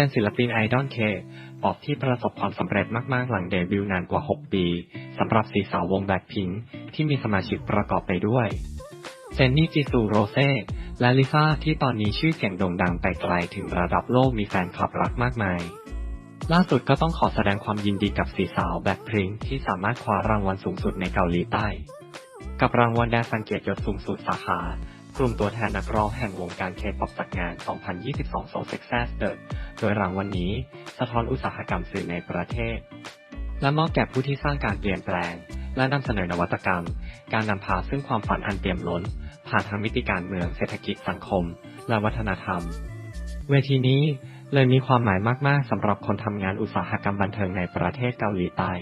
เป็นศิลปินไอดอลเคปอปที่ประสบความสำเร็จมาก ๆ หลังเดบิวต์นานกว่า 6 ปีสำหรับสีสาววงแบล็คพิงค์ที่มีสมาชิกประกอบไปด้วย เจนนี่จิซูโรเซ่และลิซ่าที่ตอนนี้ชื่อเสียงโด่งดังไปไกลถึงระดับโลกมีแฟนคลับรักมากมาย ล่าสุดก็ต้องขอแสดงความยินดีกับสีสาวแบล็คพิงค์ที่สามารถคว้ารางวัลสูงสุดในเกาหลีใต้ กับรางวัลแดนสังเกียรติยศสูงสุดสาขากลุ่มตัวแทนนักร้องแห่งวงการเคป๊อปจัดงาน 2022 Soul Success The โดยรางวัลนี้สะท้อนอุตสาหกรรมสื่อในประเทศ และมอบแก่ผู้ที่สร้างการเปลี่ยนแปลง และนำเสนอนวัตกรรม การนำพาซึ่งความฝันอันเตี่ยมล้น ผ่านทางมิติการเมืองเศรษฐกิจสังคม และวัฒนธรรม เวทีนี้เลยมีความหมายมาก ๆสำหรับคนทำงานอุตสาหกรรมบันเทิงในประเทศเกาหลีใต้